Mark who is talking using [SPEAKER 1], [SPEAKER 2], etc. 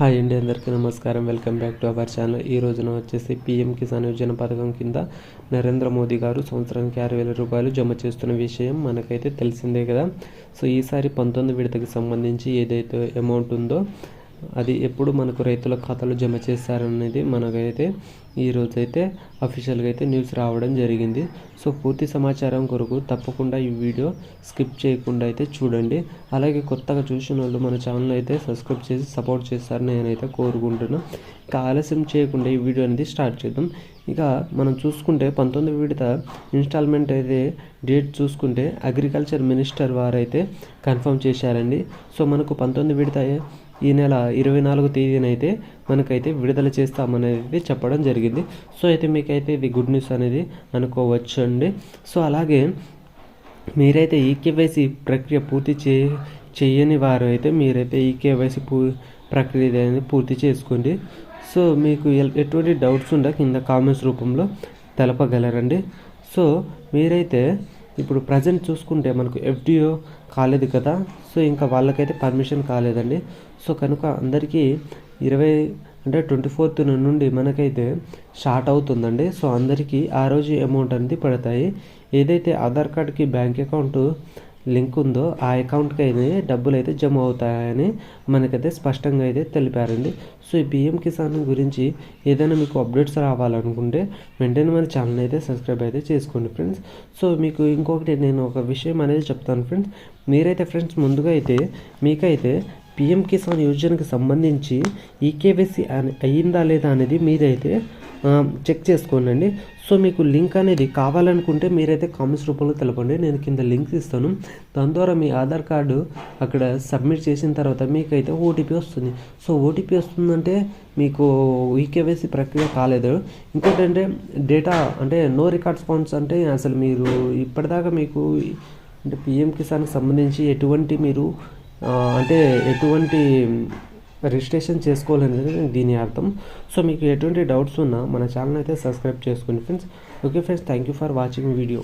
[SPEAKER 1] Hi అండి అందరికీ నమస్కారం. Welcome back to our channel. ఈ రోజున వచ్చేసి పీఎం కిసాన్ యోజన పథకం కింద నరేంద్ర మోదీ గారు సంవత్సరానికి ఆరు వేల రూపాయలు జమ చేస్తున్న విషయం మనకైతే తెలిసిందే కదా. సో ఈసారి పంతొమ్మిది విడతకి సంబంధించి ఏదైతే అమౌంట్ ఉందో అది ఎప్పుడు మనకు రైతుల ఖాతాలో జమ చేస్తారనేది మనకైతే ఈరోజు అయితే అఫీషియల్గా అయితే న్యూస్ రావడం జరిగింది. సో పూర్తి సమాచారం కొరకు తప్పకుండా ఈ వీడియో స్కిప్ చేయకుండా అయితే చూడండి. అలాగే కొత్తగా చూసిన వాళ్ళు మన ఛానల్ అయితే సబ్స్క్రైబ్ చేసి సపోర్ట్ చేస్తారని నేనైతే కోరుకుంటున్నాను ఇక ఆలస్యం చేయకుండా ఈ వీడియో అనేది స్టార్ట్ చేద్దాం. ఇక మనం చూసుకుంటే పంతొమ్మిది విడత ఇన్స్టాల్మెంట్ అయితే డేట్ చూసుకుంటే అగ్రికల్చర్ మినిస్టర్ వారైతే కన్ఫర్మ్ చేశారండి. సో మనకు పంతొమ్మిది విడత ఈ నెల ఇరవై నాలుగు తేదీనైతే మనకైతే విడుదల చేస్తామనేది చెప్పడం జరిగింది. సో అయితే మీకైతే ఇది గుడ్ న్యూస్ అనేది అనుకోవచ్చు అండి సో అలాగే మీరైతే ఈకేవైసీ ప్రక్రియ పూర్తి చే చేయని వారు అయితే మీరైతే ఈకేవైసీ పూ ప్రక్రియ అనేది పూర్తి చేసుకోండి. సో మీకు ఎల్- ఎటువంటి డౌట్స్ ఉండ కింద కామెంట్స్ రూపంలో తెలపగలరండి. సో మీరైతే ఇప్పుడు ప్రజెంట్ చూసుకుంటే మనకు ఎఫ్డిఓ కాలేదు కదా. సో ఇంకా వాళ్ళకైతే పర్మిషన్ కాలేదండి. సో కనుక అందరికీ ఇరవై అంటే ట్వంటీ ఫోర్త్ నుండి మనకైతే స్టార్ట్ అవుతుందండి. సో అందరికీ ఆ రోజు అమౌంట్ అనేది పడతాయి. ఏదైతే ఆధార్ కార్డ్కి బ్యాంక్ అకౌంట్ లింక్ ఉందో ఆ అకౌంట్కి అయితే డబ్బులు అయితే జమ అవుతాయని మనకైతే స్పష్టంగా అయితే తెలిపారండి. సో ఈ పిఎం కిసాన్ గురించి ఏదైనా మీకు అప్డేట్స్ రావాలనుకుంటే వెంటనే మన ఛానల్ అయితే సబ్స్క్రైబ్ అయితే చేసుకోండి ఫ్రెండ్స్. సో మీకు ఇంకొకటి నేను ఒక విషయం అనేది చెప్తాను ఫ్రెండ్స్. మీరైతే ఫ్రెండ్స్ ముందుగా అయితే మీకైతే పిఎం కిసాన్ యోజనకి సంబంధించి ఈకేవైసీ అయిందా లేదా అనేది మీదైతే చెక్ చేసుకోండి సో మీకు లింక్ అనేది కావాలనుకుంటే మీరైతే కామెంట్స్ రూపంలో తెలపండి. నేను కింద లింక్స్ ఇస్తాను. దాని ద్వారా మీ ఆధార్ కార్డు అక్కడ సబ్మిట్ చేసిన తర్వాత మీకైతే ఓటీపీ వస్తుంది. సో ఓటీపీ వస్తుందంటే మీకు ఈకేవైసీ ప్రక్రియ కాలేదు. ఇంకోటి అంటే డేటా అంటే నో రికార్డ్స్ ఫౌండ్స్ అంటే అసలు మీరు ఇప్పటిదాకా మీకు అంటే పిఎం కిసాన్కి సంబంధించి ఎటువంటి మీరు అంటే ఎటువంటి రిజిస్ట్రేషన్ చేసుకోవాలనేది దీని అర్థం. సో మీకు ఎటువంటి డౌట్స్ ఉన్నా మన ఛానల్ అయితే సబ్స్క్రైబ్ చేసుకోండి friends. Okay friends. Thank you for watching video.